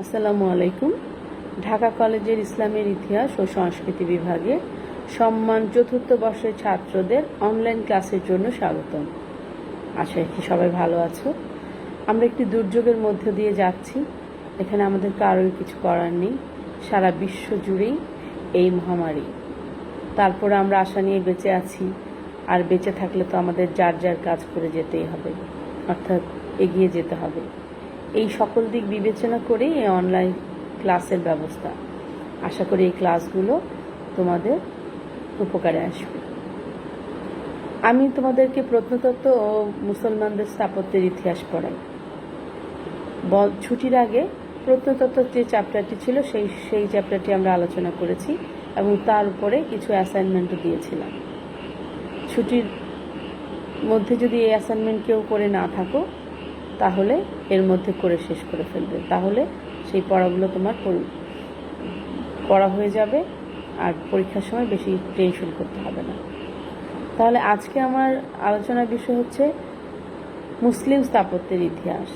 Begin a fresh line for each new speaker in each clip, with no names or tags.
আসসালামু আলাইকুম। ঢাকা কলেজের ইসলামের ইতিহাস ও সংস্কৃতি বিভাগে সম্মান চতুর্থ বর্ষের ছাত্রদের অনলাইন ক্লাসের জন্য স্বাগতম। আশা রাখি সবাই ভালো আছো। আমরা একটি দুর্যোগের মধ্য দিয়ে যাচ্ছি। এখানে আমাদের কারোর কিছু করার নেই। সারা বিশ্ব জুড়েই এই মহামারী। তারপরে আমরা আশা নিয়ে বেঁচে আছি। আর বেঁচে থাকলে তো আমাদের যার যার কাজ করে যেতেই হবে। অর্থাৎ এগিয়ে যেতে হবে। এই সকল দিক বিবেচনা করেই এই অনলাইন ক্লাসের ব্যবস্থা। আশা করি এই ক্লাসগুলো তোমাদের উপকারে আসবে। আমি তোমাদেরকে প্রত্নতত্ত্ব ও মুসলমানদের স্থাপত্যের ইতিহাস পড়াই। ছুটির আগে প্রত্নতত্ত্ব যে চ্যাপ্টারটি ছিল সেই সেই চ্যাপ্টারটি আমরা আলোচনা করেছি এবং তার উপরে কিছু অ্যাসাইনমেন্টও দিয়েছিলাম। ছুটির মধ্যে যদি এই অ্যাসাইনমেন্ট কেউ করে না থাকো তাহলে এর মধ্যে করে শেষ করে ফেলবে। তাহলে সেই পড়াগুলো তোমার পড়া হয়ে যাবে আর পরীক্ষার সময় বেশি টেনশন করতে হবে না। তাহলে আজকে আমার আলোচনার বিষয় হচ্ছে মুসলিম স্থাপত্যের ইতিহাস।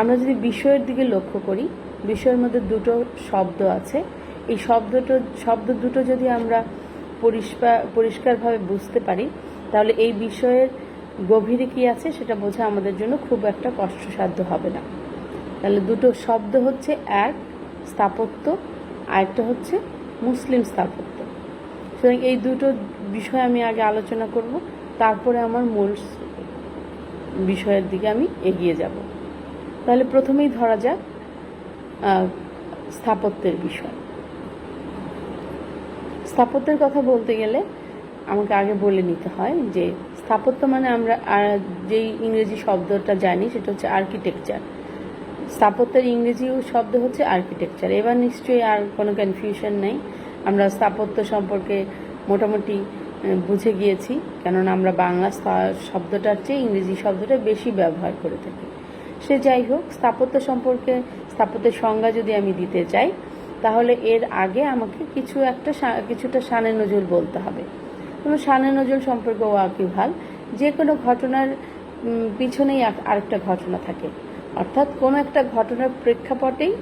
আমরা যদি বিষয়ের দিকে লক্ষ্য করি, বিষয়ের মধ্যে দুটো শব্দ আছে। এই শব্দটো, শব্দ দুটো যদি আমরা পরিষ্কার, পরিষ্কারভাবে বুঝতে পারি, তাহলে এই বিষয়ের গভীরে কি আছে সেটা বোঝা আমাদের জন্য খুব একটা কষ্টসাধ্য হবে না। তাহলে দুটো শব্দ হচ্ছে এক, স্থাপত্য আর একটা হচ্ছে মুসলিম স্থাপত্য। সুতরাং এই দুটো বিষয় আমি আগে আলোচনা করব, তারপরে আমার মূল বিষয়ের দিকে আমি এগিয়ে যাব। তাহলে প্রথমেই ধরা যাক স্থাপত্যের বিষয়। স্থাপত্যের কথা বলতে গেলে আমাকে আগে বলে নিতে হয় যে স্থাপত্য মানে আমরা যেই ইংরেজি শব্দটা জানি সেটা হচ্ছে আর্কিটেকচার স্থাপত্যের ইংরেজি শব্দ হচ্ছে আর্কিটেকচার এবার নিশ্চয়ই আর কোনো কনফিউশন নেই। আমরা স্থাপত্য সম্পর্কে মোটামুটি বুঝে গিয়েছি, কেননা আমরা বাংলা শব্দটার চেয়ে ইংরেজি শব্দটা বেশি ব্যবহার করে থাকি। সে যাই হোক, স্থাপত্য সম্পর্কে, স্থাপত্যের সংজ্ঞা যদি আমি দিতে চাই, তাহলে এর আগে আমাকে কিছু একটা কিছুটা সানে নজর বলতে হবে। যেমন সানে নজর সম্পর্কে ওয়াকিবহাল যে কোনো ঘটনার পিছনেই আরেকটা ঘটনা থাকে। অর্থাৎ কোনো একটা ঘটনার প্রেক্ষাপটেই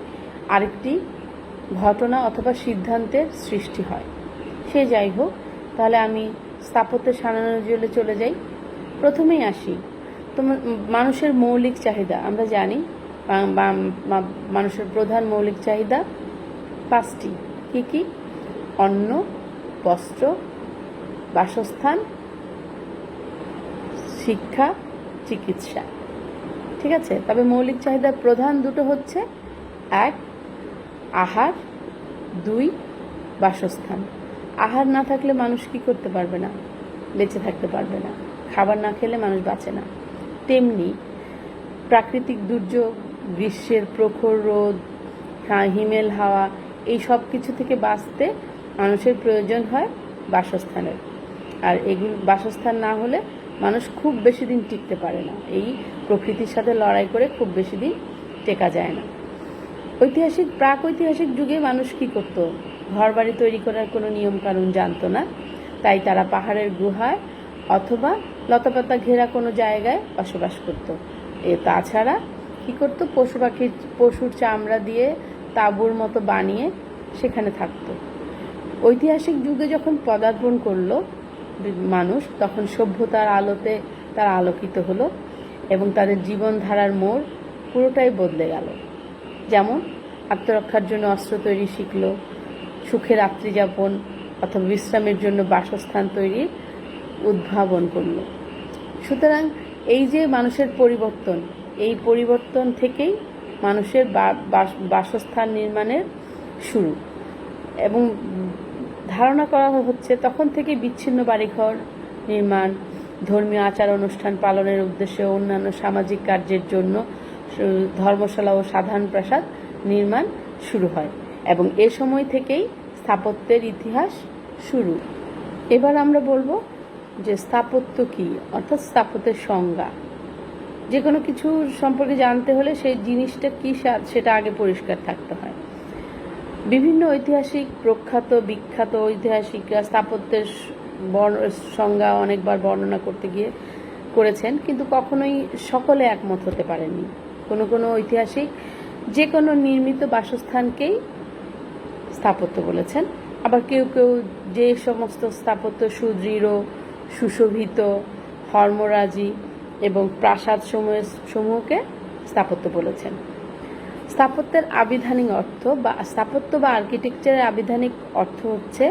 আরেকটি ঘটনা অথবা সিদ্ধান্তের সৃষ্টি হয়। সে যাই হোক, তাহলে আমি স্থাপত্য সানে নজরে চলে যাই। প্রথমেই আসি। তোমার মানুষের মৌলিক চাহিদা। আমরা জানি মানুষের প্রধান মৌলিক চাহিদা পাঁচটি। কি কি? অন্ন, বস্ত্র বাসস্থান, শিক্ষা, চিকিৎসা। ঠিক আছে? তবে মৌলিক চাহিদার প্রধান দুটো হচ্ছে, এক, আহার, দুই, বাসস্থান। আহার না থাকলে মানুষ কি করতে পারবে না? বেঁচে থাকতে পারবে না। খাবার না খেলে মানুষ বাঁচে না। তেমনি প্রাকৃতিক দুর্যোগ, গ্রীষ্মের প্রখর রোদ হা- হিমেল হাওয়া, এই সব কিছু থেকে বাঁচতে মানুষের প্রয়োজন হয় বাসস্থানের। আর এগুলো বাসস্থান না হলে মানুষ খুব বেশি দিন টিকতে পারে না। এই প্রকৃতির সাথে লড়াই করে খুব বেশি দিন টেকা যায় না। ঐতিহাসিক প্রাক ঐতিহাসিক যুগে মানুষ কি করত? ঘর বাড়ি তৈরি করার কোনো নিয়ম কানুন জানতো না। তাই তারা পাহাড়ের গুহায় অথবা লতাপাতা ঘেরা কোনো জায়গায় বসবাস করত। এ তাছাড়া কি করত? পশু পাখির, পশুর চামড়া দিয়ে তাঁবুর মতো বানিয়ে সেখানে থাকতো। ঐতিহাসিক যুগে যখন পদার্পণ করল মানুষ, তখন সভ্যতার আলোতে তারা আলোকিত হলো এবং তাদের জীবনধারার মোড় পুরোটাই বদলে গেল। যেমন, আত্মরক্ষার জন্য অস্ত্র তৈরি শিখল সুখে রাত্রিযাপন অথবা বিশ্রামের জন্য বাসস্থান তৈরি উদ্ভাবন করল। সুতরাং এই যে মানুষের পরিবর্তন, এই পরিবর্তন থেকেই মানুষের বাস- বাসস্থান নির্মাণের শুরু। এবং ধারণা করা হচ্ছে তখন থেকে বিচ্ছিন্ন বাড়িঘর নির্মাণ, ধর্মীয় আচার অনুষ্ঠান পালনের উদ্দেশ্যে অন্যান্য সামাজিক কার্যের জন্য ধর্মশালা ও সাধারণ প্রাসাদ নির্মাণ শুরু হয় এবং এ সময় থেকেই স্থাপত্যের ইতিহাস শুরু। এবার আমরা বলব যে স্থাপত্য কি, অর্থাৎ স্থাপত্যের সংজ্ঞা। যে কোনো কিছু সম্পর্কে জানতে হলে সেই জিনিসটা কী সেটা আগে পরিষ্কার থাকতে হয়। বিভিন্ন ঐতিহাসিক, প্রখ্যাত, বিখ্যাত ঐতিহাসিক স্থাপত্যের সংজ্ঞা অনেকবার বর্ণনা করতে গিয়ে করেছেন, কিন্তু কখনোই সকলে একমত হতে পারেননি। কোনো কোনো ঐতিহাসিক যে কোনো নির্মিত বাসস্থানকেই স্থাপত্য বলেছেন। আবার কেউ কেউ যে সমস্ত স্থাপত্য সুদৃঢ়, সুশোভিত হর্মরাজি এবং প্রাসাদ সমূহ সমূহকে স্থাপত্য বলেছেন। স্থাপত্যের আবিধানিক অর্থ বা স্থাপত্য বা আর্কিটেকচারের আবিধানিক অর্থ হচ্ছে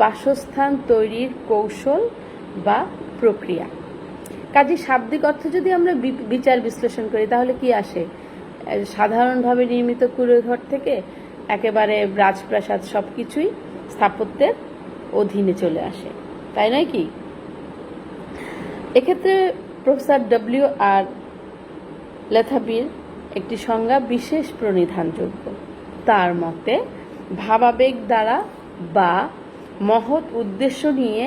বাসস্থান তৈরির কৌশল বা প্রক্রিয়া। কাজে শাব্দিক অর্থ যদি আমরা বিচার বিশ্লেষণ করি, তাহলে কি আসে? সাধারণভাবে নির্মিত কুড়েঘর থেকে একেবারে রাজপ্রাসাদ সব কিছুই স্থাপত্যের অধীনে চলে আসে। তাই নয় কি? এক্ষেত্রে প্রফেসর ডব্লিউ আর লেথাবির একটি সংজ্ঞা বিশেষ প্রণিধানযোগ্য। তার মতে, ভাবাবেগ দ্বারা বা মহৎ উদ্দেশ্য নিয়ে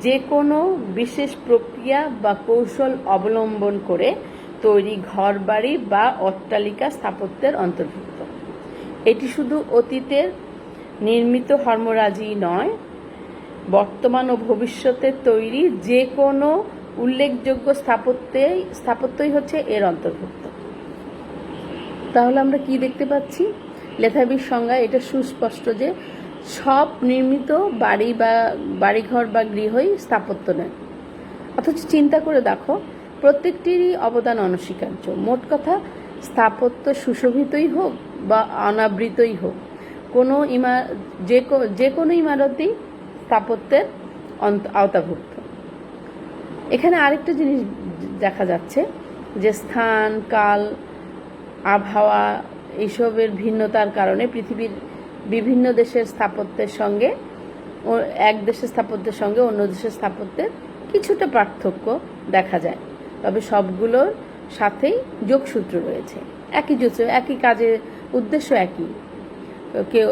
যে কোনো বিশেষ প্রক্রিয়া বা কৌশল অবলম্বন করে তৈরি ঘরবাড়ি বা অট্টালিকা স্থাপত্যের অন্তর্ভুক্ত। এটি শুধু অতীতের নির্মিত হর্মরাজি নয়, বর্তমান ও ভবিষ্যতের তৈরি যে কোনো উল্লেখযোগ্য স্থাপত্যেই স্থাপত্যই হচ্ছে এর অন্তর্ভুক্ত। তাহলে আমরা কি দেখতে পাচ্ছি? লেথাবির সংজ্ঞা এটা সুস্পষ্ট যে সব নির্মিত বাড়ি বা বাড়িঘর বা গৃহই স্থাপত্য নয়। অথচ চিন্তা করে দেখো, প্রত্যেকটিরই অবদান অনস্বীকার্য। মোট কথা, স্থাপত্য সুশোভিতই হোক বা অনাবৃতই হোক, কোনো ইমা, যে যে কোনো ইমারতই স্থাপত্যের আওতাভুক্ত। এখানে আরেকটা জিনিস দেখা যাচ্ছে, যে স্থান, কাল আবহাওয়া এইসবের ভিন্নতার কারণে পৃথিবীর বিভিন্ন দেশের স্থাপত্যের সঙ্গে এক দেশের স্থাপত্যের সঙ্গে অন্য দেশের স্থাপত্যের কিছুটা পার্থক্য দেখা যায়। তবে সবগুলোর সাথেই যোগসূত্র রয়েছে। একই যোগ একই কাজের উদ্দেশ্য একই। কেউ,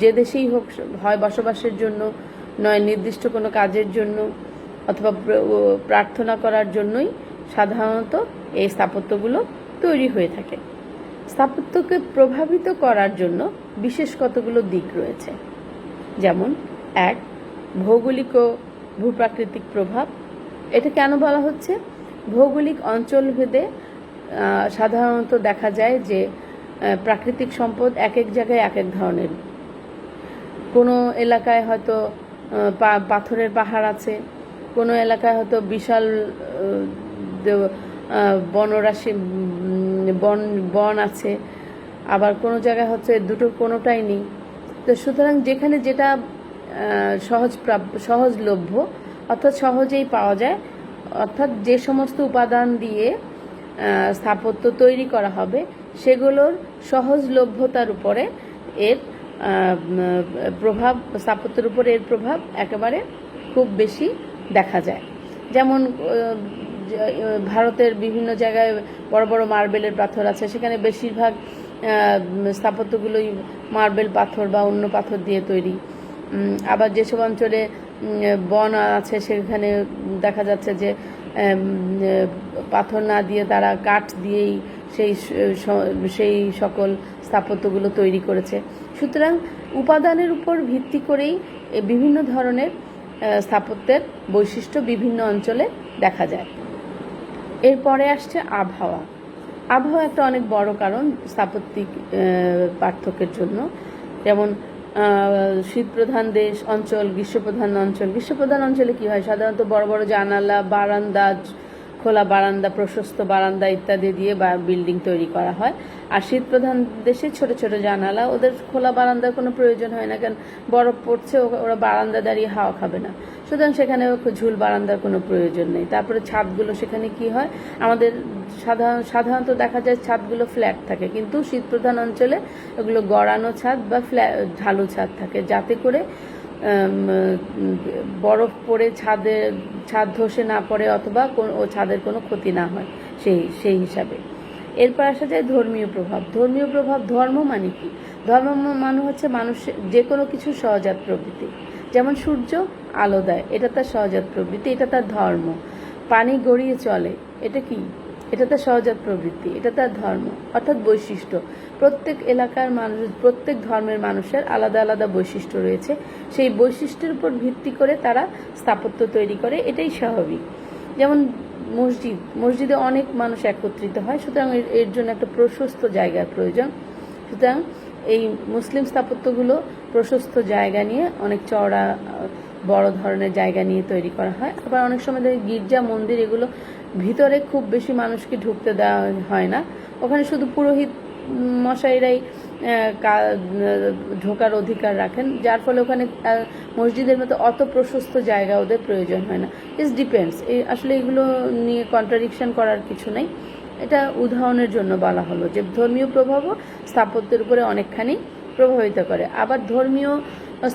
যে দেশেই হোক, হয় বসবাসের জন্য নয়, নির্দিষ্ট কোনো কাজের জন্য অথবা প্রার্থনা করার জন্যই সাধারণত এই স্থাপত্যগুলো তৈরি হয়ে থাকে। স্থাপত্যকে প্রভাবিত করার জন্য বিশেষ কতগুলো দিক রয়েছে। যেমন এক ভৌগোলিক ও ভূপ্রাকৃতিক প্রভাব। এটা কেন বলা হচ্ছে? ভৌগোলিক অঞ্চলভেদে আহ, সাধারণত দেখা যায় যে প্রাকৃতিক সম্পদ এক এক জায়গায় এক এক ধরনের। কোনো এলাকায় হয়তো পাথরের পাহাড় আছে। কোনো এলাকায় হয়তো বিশাল বনরাশি বন বন আছে, আবার কোনো জায়গায় হচ্ছে দুটোর কোনোটাই নেই। তো সুতরাং যেখানে যেটা সহজ সহজলভ্য, অর্থাৎ সহজেই পাওয়া যায়, অর্থাৎ যে সমস্ত উপাদান দিয়ে স্থাপত্য তৈরি করা হবে, সেগুলোর সহজলভ্যতার উপরে এর প্রভাব, স্থাপত্যের উপরে এর প্রভাব একেবারে খুব বেশি দেখা যায়। যেমন ভারতের বিভিন্ন জায়গায় বড় বড় মার্বেলের পাথর আছে। সেখানে বেশিরভাগ স্থাপত্যগুলোই মার্বেল পাথর বা অন্য পাথর দিয়ে তৈরি। আবার যেসব অঞ্চলে বন আছে, সেখানে দেখা যাচ্ছে যে পাথর না দিয়ে তারা কাঠ দিয়েই সেই সেই সকল স্থাপত্যগুলো তৈরি করেছে। সুতরাং উপাদানের উপর ভিত্তি করেই বিভিন্ন ধরনের স্থাপত্যের বৈশিষ্ট্য বিভিন্ন অঞ্চলে দেখা যায়। এরপরে আসছে আবহাওয়া। আবহাওয়া একটা অনেক বড় কারণ স্থাপত্যিক পার্থক্যের জন্য। যেমন শীতপ্রধান দেশ অঞ্চল, গ্রীষ্মপ্রধান অঞ্চল। গ্রীষ্মপ্রধান অঞ্চলে কী হয়? সাধারণত বড় বড় জানালা, বারান্দা খোলা বারান্দা, প্রশস্ত বারান্দা ইত্যাদি দিয়ে বিল্ডিং তৈরি করা হয়। আর শীতপ্রধান দেশে ছোট ছোট জানালা, ওদের খোলা বারান্দার কোনো প্রয়োজন হয় না, কারণ বরফ পড়ছে ওরা বারান্দা দাঁড়িয়ে হাওয়া খাবে না। সুতরাং সেখানে ঝুল বারান্দার কোনো প্রয়োজন নেই। তারপরে ছাদগুলো সেখানে কি হয়? আমাদের সাধারণ, সাধারণত দেখা যায় ছাদগুলো ফ্ল্যাট থাকে, কিন্তু শীতপ্রধান অঞ্চলে ওগুলো গড়ানো ছাদ বা ফ্ল্যা ঢালু ছাদ থাকে, যাতে করে বরফ পড়ে ছাদে, ছাদ ধসে না পড়ে অথবা ও ছাদের কোনো ক্ষতি না হয়, সেই সেই হিসাবে। এরপর আসা যায় ধর্মীয় প্রভাব। ধর্মীয় প্রভাব ধর্ম মানে কি? ধর্ম মানে হচ্ছে মানুষের যে কোনো কিছু সহজাত প্রবৃত্তি। যেমন সূর্য, আলো দেয়, এটা তার সহজাত প্রবৃত্তি, এটা তার ধর্ম। পানি গড়িয়ে চলে, এটা কি? এটা তার সহজাত প্রবৃত্তি, এটা তার ধর্ম, অর্থাৎ বৈশিষ্ট্য। প্রত্যেক এলাকার মানুষ, প্রত্যেক ধর্মের মানুষের আলাদা আলাদা বৈশিষ্ট্য রয়েছে। সেই বৈশিষ্ট্যের উপর ভিত্তি করে তারা স্থাপত্য তৈরি করে, এটাই স্বাভাবিক। যেমন মসজিদ, মসজিদে অনেক মানুষ একত্রিত হয়, সুতরাং এর- জন্য একটা প্রশস্ত জায়গার প্রয়োজন। সুতরাং এই মুসলিম স্থাপত্যগুলো প্রশস্ত জায়গা নিয়ে, অনেক চওড়া বড় ধরনের জায়গা নিয়ে তৈরি করা হয়। আবার অনেক সময় দেখি গির্জা, মন্দির, এগুলো ভিতরে খুব বেশি মানুষকে ঢুকতে দেওয়া হয় না। ওখানে শুধু পুরোহিত মশাইরাই ঢোকার অধিকার রাখেন, যার ফলে ওখানে মসজিদের মতো অত প্রশস্ত জায়গা ওদের প্রয়োজন হয় না। ইটস ডিপেন্ডস এই আসলে এগুলো নিয়ে কন্ট্রাডিকশন করার কিছু নেই। এটা উদাহরণের জন্য বলা হলো যে, ধর্মীয় প্রভাবও স্থাপত্যের উপরে অনেকখানি প্রভাবিত করে। আবার ধর্মীয়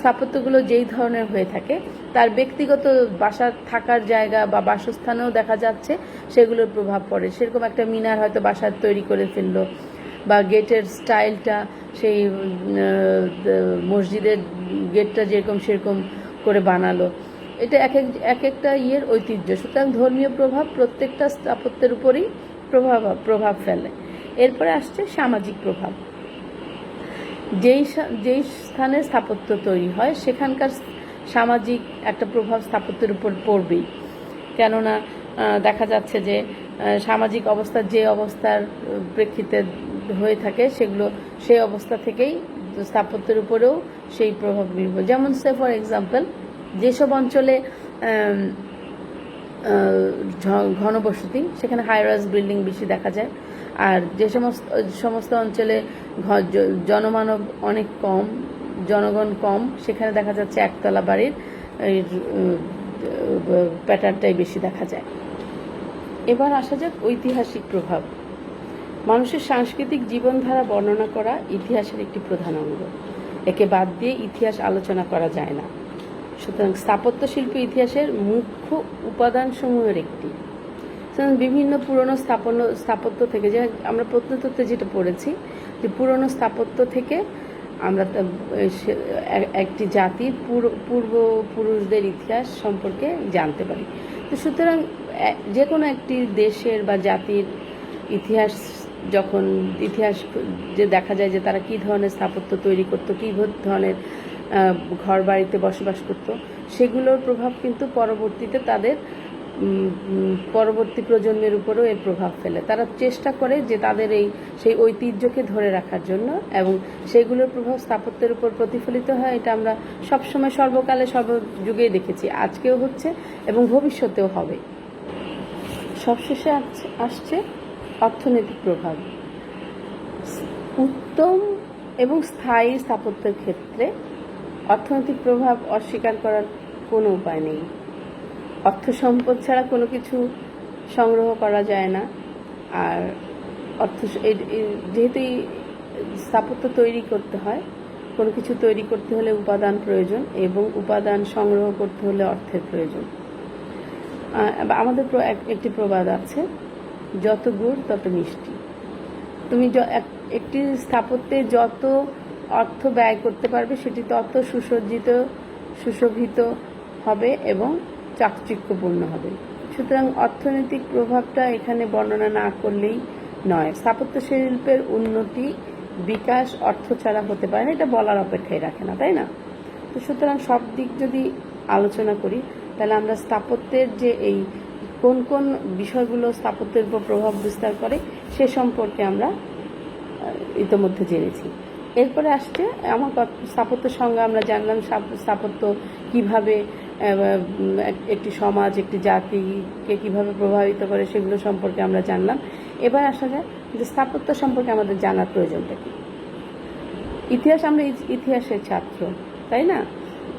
স্থাপত্যগুলো যেই ধরনের হয়ে থাকে, তার ব্যক্তিগত বাসা থাকার জায়গা বা বাসস্থানেও দেখা যাচ্ছে সেগুলোর প্রভাব পড়ে। সেরকম একটা মিনার হয়তো বাসার তৈরি করে ফেলল। বা গেটের স্টাইলটা, সেই মসজিদের গেটটা যেরকম সেরকম করে বানালো। এটা এক এক এক একটা ইয়ের ঐতিহ্য। সুতরাং ধর্মীয় প্রভাব প্রত্যেকটা স্থাপত্যের উপরেই প্রভাব প্রভাব ফেলে। এরপরে আসছে সামাজিক প্রভাব। যেই যেই স্থানে স্থাপত্য তৈরি হয়, সেখানকার সামাজিক একটা প্রভাব স্থাপত্যের উপর পড়বেই। কেননা দেখা যাচ্ছে যে সামাজিক অবস্থা যে অবস্থার প্রেক্ষিতে হয়ে থাকে, সেগুলো সেই অবস্থা থেকেই স্থাপত্যের উপরেও সেই প্রভাব পড়ে। যেমন সে ফর এক্সাম্পল যেসব অঞ্চলে ঘনবসতি, সেখানে হাইরাইজ বিল্ডিং বেশি দেখা যায়। আর যে সমস্ত সমস্ত অঞ্চলে জনমানব অনেক কম, জনগণ কম, সেখানে দেখা যাচ্ছে একতলা বাড়ির প্যাটার্নটাই বেশি দেখা যায়। এবার আসা যাক ঐতিহাসিক প্রভাব। মানুষের সাংস্কৃতিক জীবনধারা বর্ণনা করা ইতিহাসের একটি প্রধান অঙ্গ। একে বাদ দিয়ে ইতিহাস আলোচনা করা যায় না। সুতরাং স্থাপত্য শিল্প ইতিহাসের মুখ্য উপাদানসমূহের একটি। বিভিন্ন পুরনো স্থাপন্য স্থাপত্য থেকে যে আমরা প্রত্নতত্ত্বে যেটা পড়েছি, যে পুরনো স্থাপত্য থেকে আমরা একটি জাতির পূর্ব পূর্বপুরুষদের ইতিহাস সম্পর্কে জানতে পারি। তো সুতরাং যে কোনো একটি দেশের বা জাতির ইতিহাস যখন ইতিহাস যে দেখা যায় যে তারা কী ধরনের স্থাপত্য তৈরি করতো, কী ধরনের ঘর বাড়িতে বসবাস করত, সেগুলোর প্রভাব কিন্তু পরবর্তীতে তাদের পরবর্তী প্রজন্মের উপরেও এর প্রভাব ফেলে। তারা চেষ্টা করে যে তাদের এই, সেই ঐতিহ্যকে ধরে রাখার জন্য এবং সেগুলোর প্রভাব স্থাপত্যের উপর প্রতিফলিত হয়, এটা আমরা সবসময় সর্বকালে, সর্বযুগেই দেখেছি। আজকেও হচ্ছে এবং ভবিষ্যতেও হবে। সবশেষে আসছে অর্থনৈতিক প্রভাব। উত্তম এবং স্থায়ী স্থাপত্যের ক্ষেত্রে অর্থনৈতিক প্রভাব অস্বীকার করার কোনো উপায় নেই। অর্থ সম্পদ ছাড়া কোনো কিছু সংগ্রহ করা যায় না। আর অর্থ যেহেতু স্থাপত্য তৈরি করতে হয়, কোনো কিছু তৈরি করতে হলে উপাদান প্রয়োজন এবং উপাদান সংগ্রহ করতে হলে অর্থের প্রয়োজন। আমাদের একটি প্রবাদ আছে যত গুড়, তত মিষ্টি। তুমি এক- একটি স্থাপত্যে যত অর্থ ব্যয় করতে পারবে, সেটি তত সুসজ্জিত, সুশোভিত হবে এবং চাকচিক্যপূর্ণ হবে। সুতরাং অর্থনৈতিক প্রভাবটা এখানে বর্ণনা না করলেই নয়। স্থাপত্য শিল্পের উন্নতি, বিকাশ, অর্থ ছাড়া হতে পারে না, এটা বলার অপেক্ষায় রাখে না, তাই না? তো সুতরাং সব দিক যদি আলোচনা করি, তাহলে আমরা স্থাপত্যের যে এই কোন কোন বিষয়গুলো স্থাপত্যের উপর প্রভাব বিস্তার করে, সে সম্পর্কে আমরা ইতোমধ্যে জেনেছি। এরপরে আসছে, আমার স্থাপত্য সংজ্ঞা আমরা জানলাম স্থাপত্য কীভাবে একটি সমাজ, একটি জাতিকে কীভাবে প্রভাবিত করে সেগুলো সম্পর্কে আমরা জানলাম। এবার আসা যায় যে স্থাপত্য সম্পর্কে আমাদের জানার প্রয়োজনটা কি। ইতিহাস, আমরা ইতিহাসের ছাত্র, তাই না?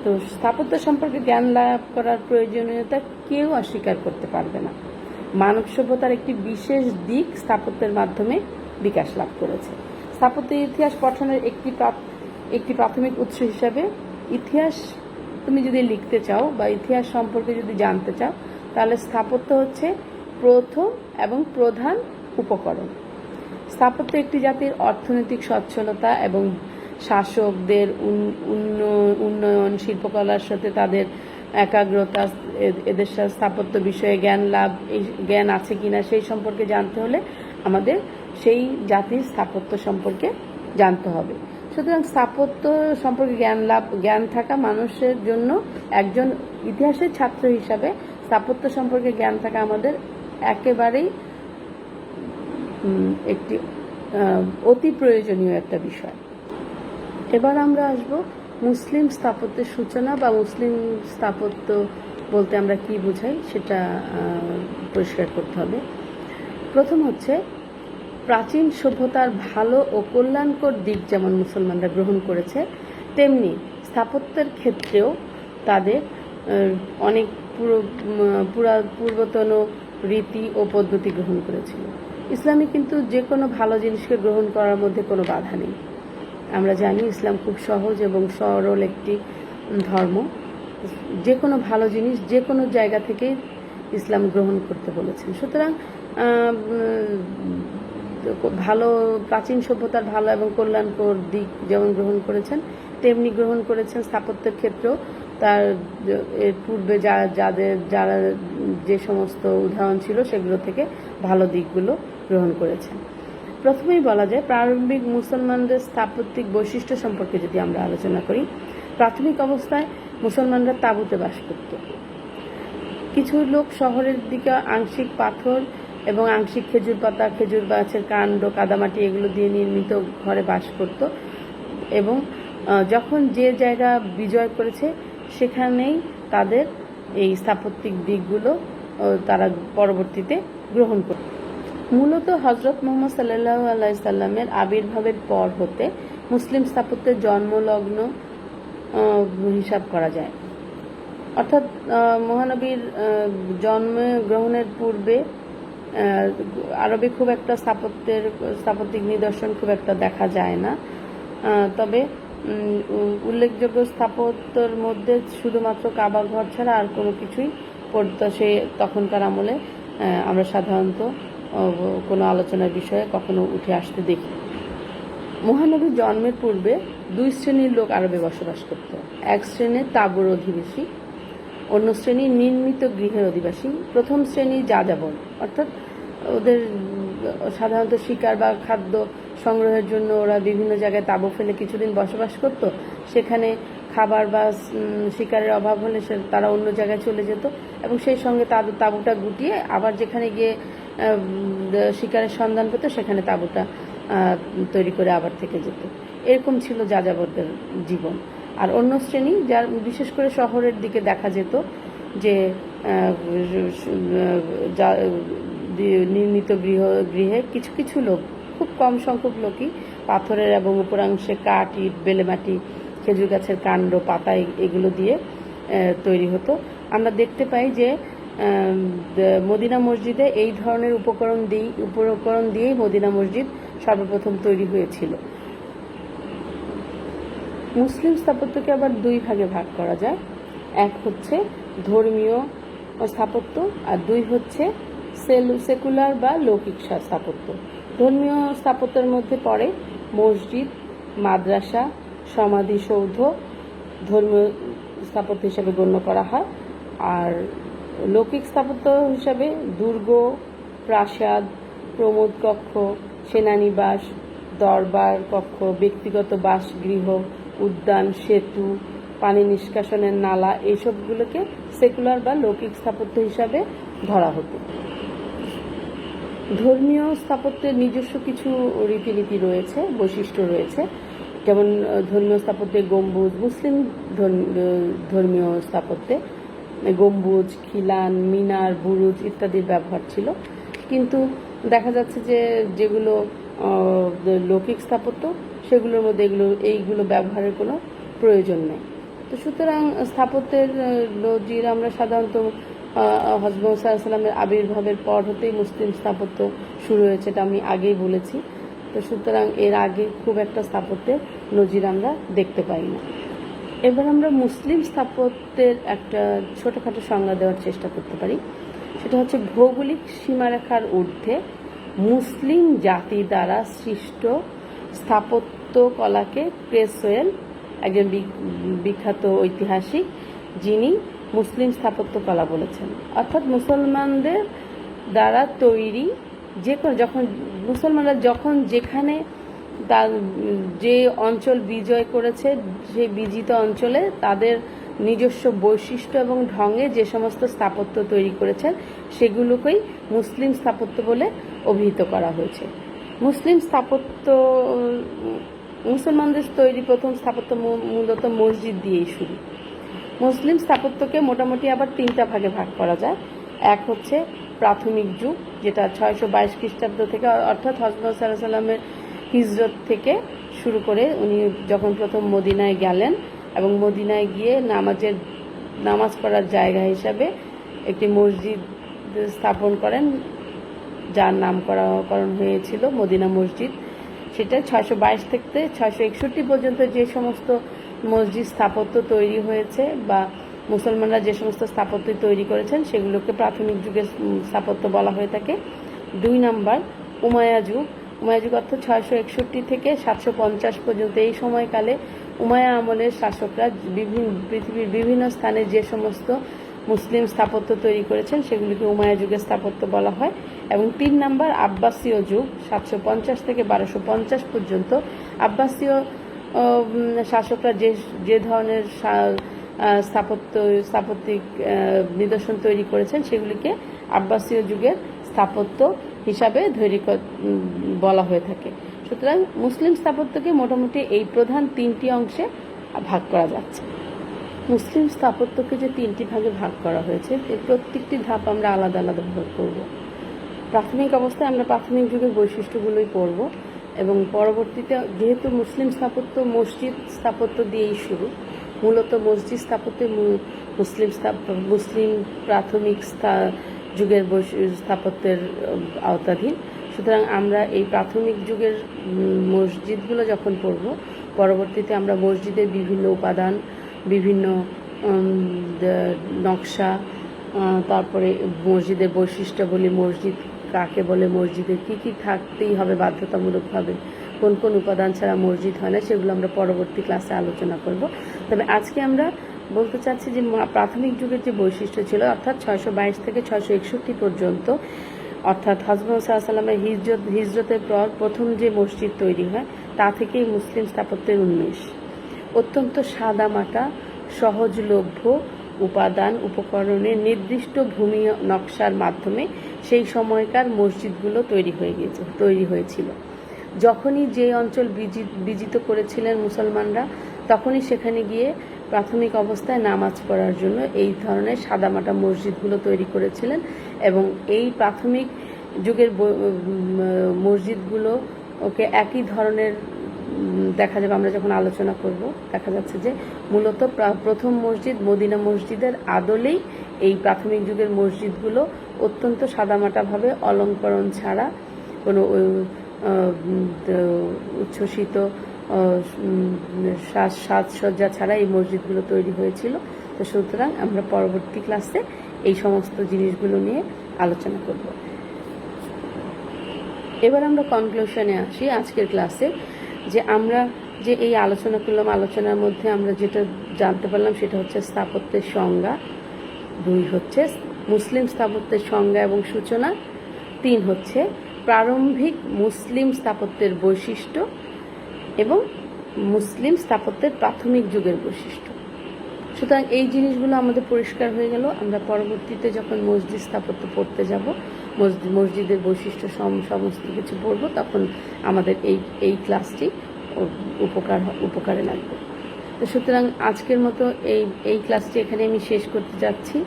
তো স্থাপত্য সম্পর্কে জ্ঞান লাভ করার প্রয়োজনীয়তা কেউ অস্বীকার করতে পারবে না। মানব সভ্যতার একটি বিশেষ দিক স্থাপত্যের মাধ্যমে বিকাশ লাভ করেছে। স্থাপত্যের ইতিহাস পঠনের একটি একটি প্রাথমিক উৎস হিসাবে ইতিহাস তুমি যদি লিখতে চাও বা ইতিহাস সম্পর্কে যদি জানতে চাও, তাহলে স্থাপত্য হচ্ছে প্রথম এবং প্রধান উপকরণ। স্থাপত্য একটি জাতির অর্থনৈতিক সচ্ছলতা এবং শাসকদের উন্ন- উন্নয়ন, শিল্পকলার সাথে তাদের একাগ্রতা এদের সাথে স্থাপত্য বিষয়ে জ্ঞান লাভ, এই জ্ঞান আছে কিনা সেই সম্পর্কে জানতে হলে আমাদের সেই জাতির স্থাপত্য সম্পর্কে জানতে হবে। সুতরাং স্থাপত্য সম্পর্কে জ্ঞান লাভ, জ্ঞান থাকা মানুষের জন্য একজন ইতিহাসের ছাত্র হিসাবে স্থাপত্য সম্পর্কে জ্ঞান থাকা আমাদের একেবারেই একটি অতি প্রয়োজনীয় একটা বিষয়। এবার আমরা আসব মুসলিম স্থাপত্যের সূচনা বা মুসলিম স্থাপত্য বলতে আমরা কি বোঝাই সেটা পরিষ্কার করতে হবে। প্রথম হচ্ছে, প্রাচীন সভ্যতার ভালো ও কল্যাণকর দিক যেমন মুসলমানরা গ্রহণ করেছে, তেমনি স্থাপত্যের ক্ষেত্রেও তাদের অনেক পুরো, পূর্বতন রীতি ও পদ্ধতি গ্রহণ করেছিল। ইসলামে কিন্তু যে কোনো ভালো জিনিসকে গ্রহণ করার মধ্যে কোনো বাধা নেই। আমরা জানি ইসলাম খুব সহজ এবং সরল একটি ধর্ম। যে কোনো ভালো জিনিস যে কোনো জায়গা থেকেই ইসলাম গ্রহণ করতে বলেছেন। সুতরাং ভালো, প্রাচীন সভ্যতার ভালো এবং কল্যাণকর দিক যেমন গ্রহণ করেছেন, তেমনি গ্রহণ করেছেন স্থাপত্যের ক্ষেত্রেও। তার, এর পূর্বে যা, যাদের, যারা যে সমস্ত উদাহরণ ছিল সেগুলো থেকে ভালো দিকগুলো গ্রহণ করেছেন। প্রথমেই বলা যায়, প্রারম্ভিক মুসলমানদের স্থাপত্যিক বৈশিষ্ট্য সম্পর্কে যদি আমরা আলোচনা করি, প্রাথমিক অবস্থায় মুসলমানরা তাঁবুতে বাস করত। কিছু লোক শহরের দিকে আংশিক পাথর এবং আংশিক খেজুর পাতা, খেজুর গাছের কাণ্ড, কাদামাটি এগুলো দিয়ে নির্মিত ঘরে বাস করত এবং যখন যে জায়গা বিজয় করেছে, সেখানেই তাদের এই স্থাপত্যিক দিকগুলো তারা পরবর্তীতে গ্রহণ করত। মূলত হজরত মোহাম্মদ সাল্লাহ আল্লাহ সাল্লামের আবির্ভাবের পর হতে মুসলিম স্থাপত্যের জন্মলগ্ন হিসাব করা যায়। অর্থাৎ মহানবীর জন্ম গ্রহণের পূর্বে আরবে খুব একটা স্থাপত্যের, স্থাপত্যিক নিদর্শন খুব একটা দেখা যায় না। তবে উল্লেখযোগ্য স্থাপত্যর মধ্যে শুধুমাত্র কাবা ঘর ছাড়া আর কোনো কিছুই পড়তো সে তখনকার আমলে আমরা সাধারণত কোনো আলোচনার বিষয়ে কখনো উঠে আসতে দেখি মহানবীর জন্মের পূর্বে দুই শ্রেণির লোক আরবে বসবাস করত। এক শ্রেণির তাবর অধিবাসী, অন্য শ্রেণি নির্মিত গৃহের অধিবাসী। প্রথম শ্রেণি যাযাবর, অর্থাৎ ওদের সাধারণত শিকার বা খাদ্য সংগ্রহের জন্য ওরা বিভিন্ন জায়গায় তাঁবু ফেলে কিছুদিন বসবাস করত। সেখানে খাবার বা শিকারের অভাব হলে সে, তারা অন্য জায়গায় চলে যেত এবং সেই সঙ্গে তাদের তাঁবুটা গুটিয়ে আবার যেখানে গিয়ে শিকারের সন্ধান পেত, সেখানে তাঁবুটা তৈরি করে আবার থেকে যেত। এরকম ছিল যাযাবরদের জীবন। আর অন্য শ্রেণি, যার বিশেষ করে শহরের দিকে দেখা যেত, যে নির্মিত গৃহ, গৃহে কিছু কিছু লোক, খুব কম সংখ্যক লোকই পাথরের এবং উপরাংশে কাঠ, ইট, বেলেমাটি, খেজুর গাছের কাণ্ড, পাতা এগুলো দিয়ে তৈরি হতো। আমরা দেখতে পাই যে মদিনা মসজিদে এই ধরনের উপকরণ দিয়েই উপকরণ দিয়েই মদিনা মসজিদ সর্বপ্রথম তৈরি হয়েছিল। মুসলিম স্থাপত্যকে আবার দুই ভাগে ভাগ করা যায়। এক হচ্ছে ধর্মীয় স্থাপত্য আর দুই হচ্ছে সেকুলার বা লৌকিক স্থাপত্য। ধর্মীয় স্থাপত্যের মধ্যে পড়ে মসজিদ, মাদ্রাসা, সমাধিসৌধ, ধর্মীয় স্থাপত্য হিসাবে গণ্য করা হয়। আর লৌকিক স্থাপত্য হিসাবে দুর্গ, প্রাসাদ, প্রমোদ কক্ষ, সেনানিবাস, দরবার কক্ষ, ব্যক্তিগত বাসগৃহ, উদ্যান, সেতু, পানি নিষ্কাশনের নালা এইসবগুলোকে সেকুলার বা লৌকিক স্থাপত্য হিসাবে ধরা হতো। ধর্মীয় স্থাপত্যের নিজস্ব কিছু রীতিনীতি রয়েছে, বৈশিষ্ট্য রয়েছে। যেমন, ধর্মীয় স্থাপত্যে গম্বুজ, মুসলিম ধর্ম- ধর্মীয় স্থাপত্যে গম্বুজ, খিলান, মিনার, বুরুজ ইত্যাদির ব্যবহার ছিল। কিন্তু দেখা যাচ্ছে যে যেগুলো লৌকিক স্থাপত্য, সেগুলোর মধ্যে এগুলো, এইগুলো ব্যবহারের কোনো প্রয়োজন নেই। তো সুতরাং স্থাপত্যের নজির আমরা সাধারণত হজরত সাল্লামের আবির্ভাবের পর হতেই মুসলিম স্থাপত্য শুরু হয়েছে এটা আমি আগেই বলেছি। তো সুতরাং এর আগে খুব একটা স্থাপত্যের নজির আমরা দেখতে পাই না। এবার আমরা মুসলিম স্থাপত্যের একটা ছোটোখাটো সংজ্ঞা দেওয়ার চেষ্টা করতে পারি। সেটা হচ্ছে ভৌগোলিক সীমারেখার ঊর্ধ্বে মুসলিম জাতি দ্বারা সৃষ্ট স্থাপত্য কলাকে ক্রেসওয়েল একজন বিখ্যাত ঐতিহাসিক, যিনি মুসলিম স্থাপত্য কলা বলেছেন। অর্থাৎ মুসলমানদের দ্বারা তৈরি যে যখন মুসলমানরা যখন যেখানে তার, যে অঞ্চল বিজয় করেছে, সেই বিজিত অঞ্চলে তাদের নিজস্ব বৈশিষ্ট্য এবং ঢঙে যে সমস্ত স্থাপত্য তৈরি করেছেন, সেগুলোকেই মুসলিম স্থাপত্য বলে অভিহিত করা হয়েছে। মুসলিম স্থাপত্য, মুসলমানদের তৈরি প্রথম স্থাপত্য মূলত মসজিদ দিয়েই শুরু। মুসলিম স্থাপত্যকে মোটামুটি আবার তিনটা ভাগে ভাগ করা যায়। এক হচ্ছে প্রাথমিক যুগ, যেটা ছয়শো বাইশ খ্রিস্টাব্দ থেকে, অর্থাৎ হজরত সাল্লাহ সাল্লামের হিজরত থেকে শুরু করে উনি যখন প্রথম মদিনায় গেলেন এবং মদিনায় গিয়ে নামাজের, নামাজ পড়ার জায়গা হিসাবে একটি মসজিদ স্থাপন করেন, যার নামকরণ হয়েছিল মদিনা মসজিদ। সেটা ছয়শো বাইশ থেকে ছয়শো একষট্টি পর্যন্ত যে সমস্ত মসজিদ স্থাপত্য তৈরি হয়েছে বা মুসলমানরা যে সমস্ত স্থাপত্য তৈরি করেছেন, সেগুলোকে প্রাথমিক যুগের স্থাপত্য বলা হয়ে থাকে। দুই নাম্বার, উমায়া যুগ। উমায়া যুগ অর্থাৎ ছয়শো একষট্টি থেকে সাতশো পঞ্চাশ পর্যন্ত। এই সময়কালে উমায়া আমলের শাসকরা বিভিন্ন পৃথিবীর বিভিন্ন স্থানে যে সমস্ত মুসলিম স্থাপত্য তৈরি করেছেন, সেগুলিকে উমায়া যুগের স্থাপত্য বলা হয়। এবং তিন নাম্বার আব্বাসীয় যুগ, সাতশো পঞ্চাশ থেকে বারোশো পঞ্চাশ পর্যন্ত। আব্বাসীয় শাসকরা যে যে ধরনের স্থাপত্য, স্থাপত্যিক নিদর্শন তৈরি করেছেন, সেগুলিকে আব্বাসীয় যুগের স্থাপত্য হিসাবে তৈরি বলা হয়ে থাকে। সুতরাং মুসলিম স্থাপত্যকে মোটামুটি এই প্রধান তিনটি অংশে ভাগ করা যাচ্ছে। মুসলিম স্থাপত্যকে যে তিনটি ভাগে ভাগ করা হয়েছে, এর প্রত্যেকটি ধাপ আমরা আলাদা আলাদা ভাগ করব। প্রাথমিক অবস্থায় আমরা প্রাথমিক যুগের বৈশিষ্ট্যগুলোই পড়ব এবং পরবর্তীতে যেহেতু মুসলিম স্থাপত্য মসজিদ স্থাপত্য দিয়েই শুরু, মূলত মসজিদ স্থাপত্যে মুসলিম মুসলিম প্রাথমিক যুগের স্থাপত্যের আওতাধীন। সুতরাং আমরা এই প্রাথমিক যুগের মসজিদগুলো যখন পড়ব, পরবর্তীতে আমরা মসজিদের বিভিন্ন উপাদান, বিভিন্ন নকশা তারপরে মসজিদের বৈশিষ্ট্যাবলী মসজিদ কাকে বলে, মসজিদে কি কি থাকতেই হবে বাধ্যতামূলকভাবে, কোন কোন উপাদান ছাড়া মসজিদ হয় না, সেগুলো আমরা পরবর্তী ক্লাসে আলোচনা করব। তবে আজকে আমরা বলতে চাচ্ছি যে প্রাথমিক যুগের যে বৈশিষ্ট্য ছিল, অর্থাৎ ছয়শো বাইশ থেকে ছয়শো একষট্টি পর্যন্ত, অর্থাৎ হজরত সাল্লামের হিজরত হিজরতের পর প্রথম যে মসজিদ তৈরি হয়, তা থেকেই মুসলিম স্থাপত্যের উন্মেষ। অত্যন্ত সাদামাটা, সহজলভ্য উপাদান উপকরণের নির্দিষ্ট ভূমি নকশার মাধ্যমে সেই সময়কার মসজিদগুলো তৈরি হয়ে গিয়েছে তৈরি হয়েছিল। যখনই যে অঞ্চল বিজি- বিজিত করেছিলেন মুসলমানরা, তখনই সেখানে গিয়ে প্রাথমিক অবস্থায় নামাজ পড়ার জন্য এই ধরনের সাদামাটা মসজিদগুলো তৈরি করেছিলেন এবং এই প্রাথমিক যুগের মসজিদগুলো ওকে একই ধরনের দেখা যাবে আমরা যখন আলোচনা করব, দেখা যাচ্ছে যে মূলত প্রা- প্রথম মসজিদ মদিনা মসজিদের আদলেই এই প্রাথমিক যুগের মসজিদগুলো অত্যন্ত সাদামাটাভাবে অলঙ্করণ ছাড়া কোনো উচ্ছ্বসিত সাজ সাজসজ্জা ছাড়া এই মসজিদগুলো তৈরি হয়েছিল। তো সুতরাং আমরা পরবর্তী ক্লাসে এই সমস্ত জিনিসগুলো নিয়ে আলোচনা করব। এবার আমরা কনক্লুশনে আসি আজকের ক্লাসে, যে আমরা যে এই আলোচনা করলাম, আলোচনার মধ্যে আমরা যেটা জানতে পারলাম সেটা হচ্ছে স্থাপত্যের সংজ্ঞা। দুই হচ্ছে মুসলিম স্থাপত্যের সংজ্ঞা এবং সূচনা। তিন হচ্ছে প্রারম্ভিক মুসলিম স্থাপত্যের বৈশিষ্ট্য। এবং মুসলিম স্থাপত্যের প্রাথমিক যুগের বৈশিষ্ট্য। সুতরাং এই জিনিসগুলো আমাদের পরিষ্কার হয়ে গেল। আমরা পরবর্তীতে যখন মসজিদ স্থাপত্য পড়তে যাব, মসজিদ, মসজিদের বৈশিষ্ট্য সম- সমস্ত কিছু পড়ব, তখন আমাদের এই এই ক্লাসটি উপকার উপকারে লাগবে। তো সুতরাং আজকের মতো এই এই ক্লাসটি এখানে আমি শেষ করতে যাচ্ছি।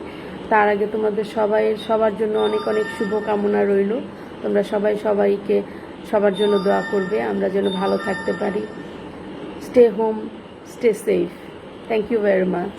তার আগে তোমাদের সবাই সবার জন্য অনেক অনেক শুভকামনা রইল। তোমরা সবাই সবাইকে সবার জন্য দোয়া করবে, আমরা যেন ভালো থাকতে পারি। Stay home stay safe thank you very much